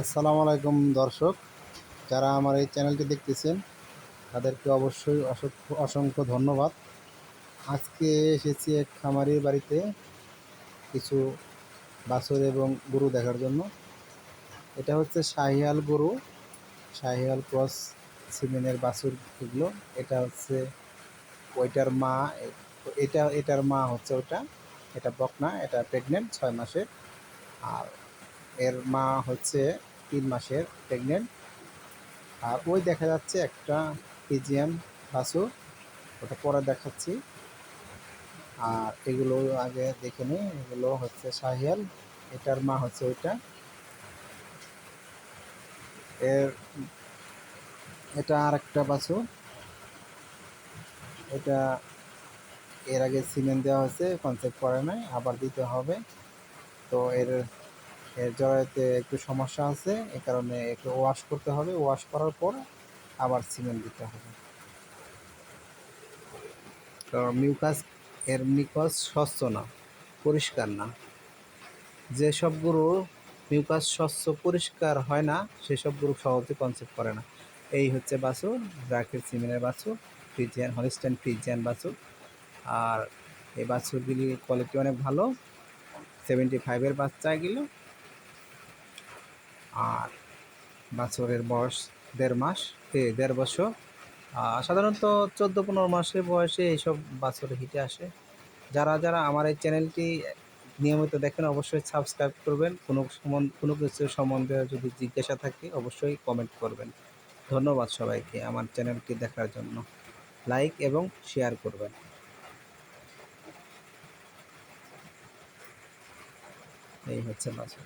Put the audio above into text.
আসসালামু আলাইকুম দর্শক, যারা আমার এই চ্যানেলটি দেখতেছেন, তাদেরকে অবশ্যই অসংখ্য ধন্যবাদ। আজকে এসেছি এক খামারির বাড়িতে কিছু বাছুর এবং গরু দেখার জন্য। এটা হচ্ছে শাহিয়াল গরু, শাহিয়াল ক্রস সিমেনের বাছুর এগুলো। এটা হচ্ছে ওইটার মা, এটা, এটার মা হচ্ছে ওটা, এটা বকনা, এটা প্রেগনেন্ট ছয় মাসের। আর এর মা হচ্ছে তিন মাসের প্রেগনেন্ট আর ওই দেখা যাচ্ছে একটা পিজিএম বাছুর, ওটা পরে দেখাচ্ছি। আর এগুলো আগে দেখে নিই এগুলো হচ্ছে সাহিয়াল, এটার মা হচ্ছে ওইটা। এর এটা আর একটা বাছুর। এটা এর আগে সিমেন্ট দেওয়া হয়েছে কনসেপ্ট করে নাই, আবার দিতে হবে। তো এর এর জড়াইতে একটু সমস্যা আছে, এ কারণে একটু ওয়াশ করতে হবে। ওয়াশ করার পর আবার সিমেন্ট দিতে হবে। কারণ মিউকাস এর মিউকাস স্বচ্ছ না, পরিষ্কার না। যেসব গরু মিউকাস স্বচ্ছ, পরিষ্কার হয় না সেসব গরু সহজে কনসেপ্ট করে না। এই হচ্ছে বাছুর ব্রাকের সিমেন্টের বাছুর, ফ্রিজিয়ান হলিস্টাইন ফ্রিজিয়ান বাছুর। আর এই বাছুরগুলি কোয়ালিটি অনেক ভালো সেভেন্টি ফাইভের বাচ্চা এগুলো আর বাছরের বয়স দেড় মাস, এ দেড় বছর। সাধারণত চোদ্দ পনেরো মাসের বয়সে এইসব বাছর হিটে আসে। যারা যারা আমার এই চ্যানেলটি নিয়মিত দেখেন, অবশ্যই সাবস্ক্রাইব করবেন। কোনো সম্বন্ধ, কোনো কিছু সম্বন্ধে যদি জিজ্ঞাসা থাকে, অবশ্যই কমেন্ট করবেন। ধন্যবাদ সবাইকে আমার চ্যানেলটি দেখার জন্য। লাইক এবং শেয়ার করবেন। এই হচ্ছে বাছর।